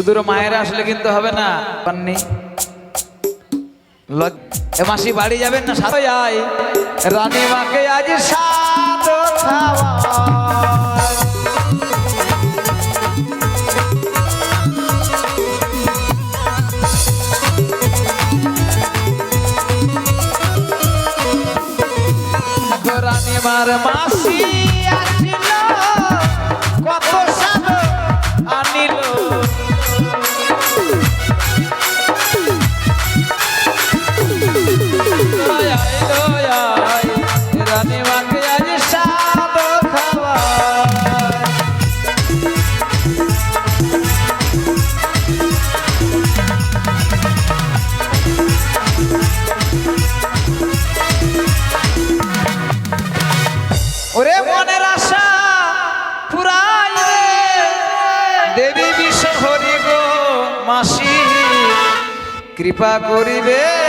শুধু মায়েরা আসলে কিন্তু হবে না। পাননি। মাসি বাড়ি যাবেন না? সাথে যাই। রানী মাকে আজ সাদ রানী মার মাসি মাসি কৃপা করিবে।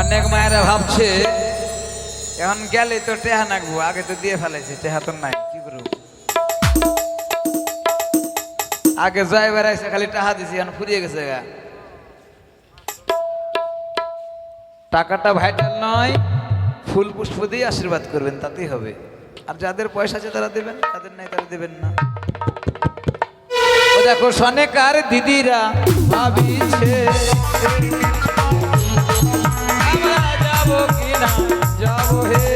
অনেক মায়েরা ভাবছে, এখন গেলে তো টেহা নাকবো আগে তো দিয়ে ফেলাইছে, টেহা তো নাই, কি করব? আগে যাই বেড়াইছে, খালি টাহা দিছি, এখন ফুরিয়ে গেছে গা। টাকাটা ভাইটাল নয়, ফুল পুষ্প দিয়ে আশীর্বাদ করবেন, তাতেই হবে। আর যাদের পয়সা আছে তারা দেবেন, যাদের নাই তারা দেবেন না। দেখো, সনেকার দিদিরা ভাবিছে যাব কিনা, যাব হে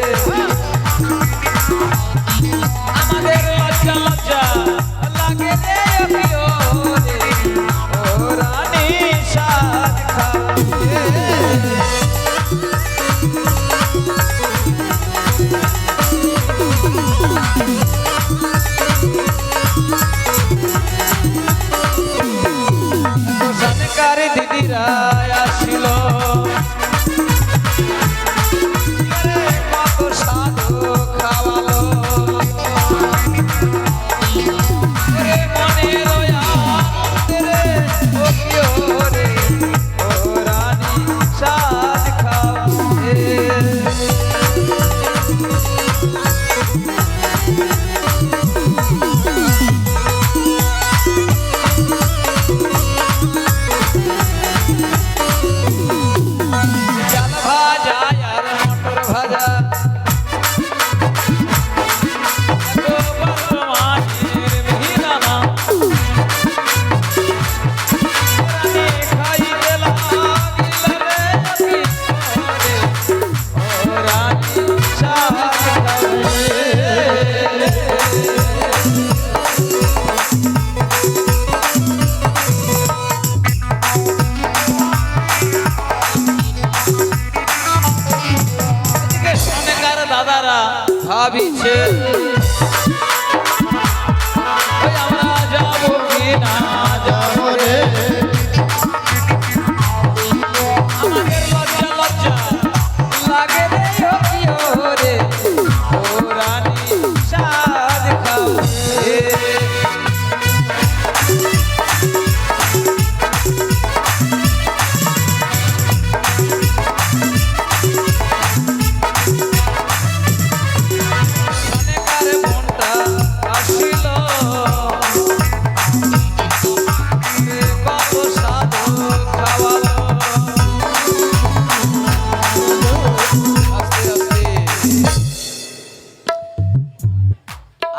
ভাবিছে।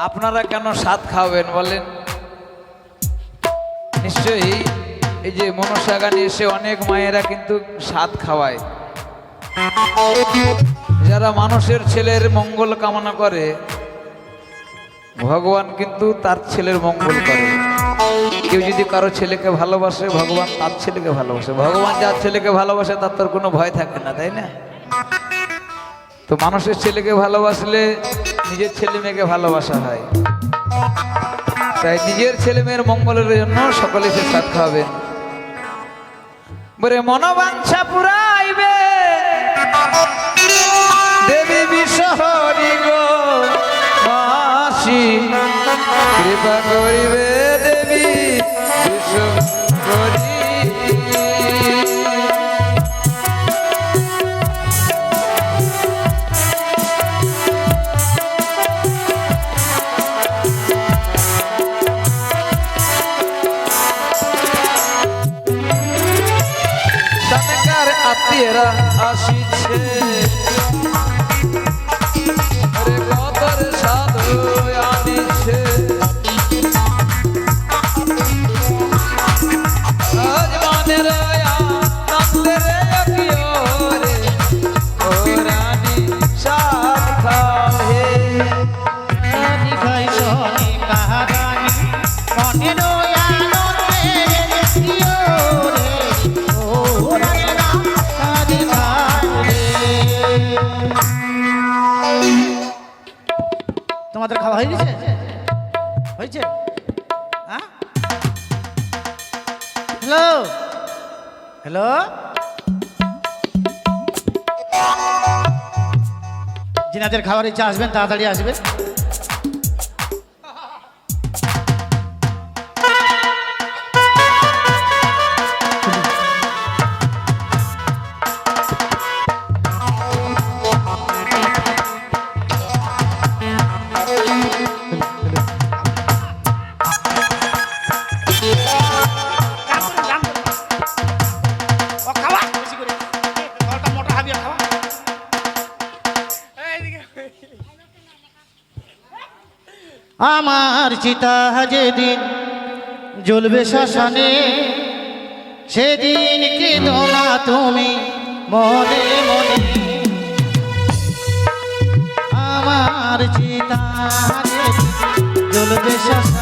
আপনারা কেন স্বাদ খাওয়াবেন বলেন? নিশ্চয়ই এই যে মনসা গানে এসে অনেক মায়েরা কিন্তু স্বাদ খাওয়ায়। যারা মানুষের ছেলের মঙ্গল কামনা করে, ভগবান কিন্তু তার ছেলের মঙ্গল করে। কেউ যদি কারও ছেলেকে ভালোবাসে, ভগবান তার ছেলেকে ভালোবাসে। ভগবান যার ছেলেকে ভালোবাসে, তার তোর কোনো ভয় থাকে না, তাই না? তো মানুষের ছেলেকে ভালোবাসলে নিজের ছেলে মেয়েকে ভালোবাসা হয়। তাই নিজের ছেলে মেয়ের মঙ্গলের জন্য সকলে সে সাত খাবেন বলে মনোবাঞ্ছা পুরাইবে। দেবী বিশহরি গো মাসি কৃপা করিবে দেবী বিশ্বহরি। সরকার আত্মীয়রা আসিছে। রে কতর সাধু। খাওয়া হয়ে গেছে হয়েছে। হ্যাঁ হ্যালো? হ্যালো? যিনাদের খাবার ইচ্ছা আসবেন তাড়াতাড়ি আসবেন। আমার চিতা যেদিন জ্বলবে শ্মশানে, সেদিন কি দোলা তুমি মনে মনে আমার চিতা জ্বলবে শ্মশানে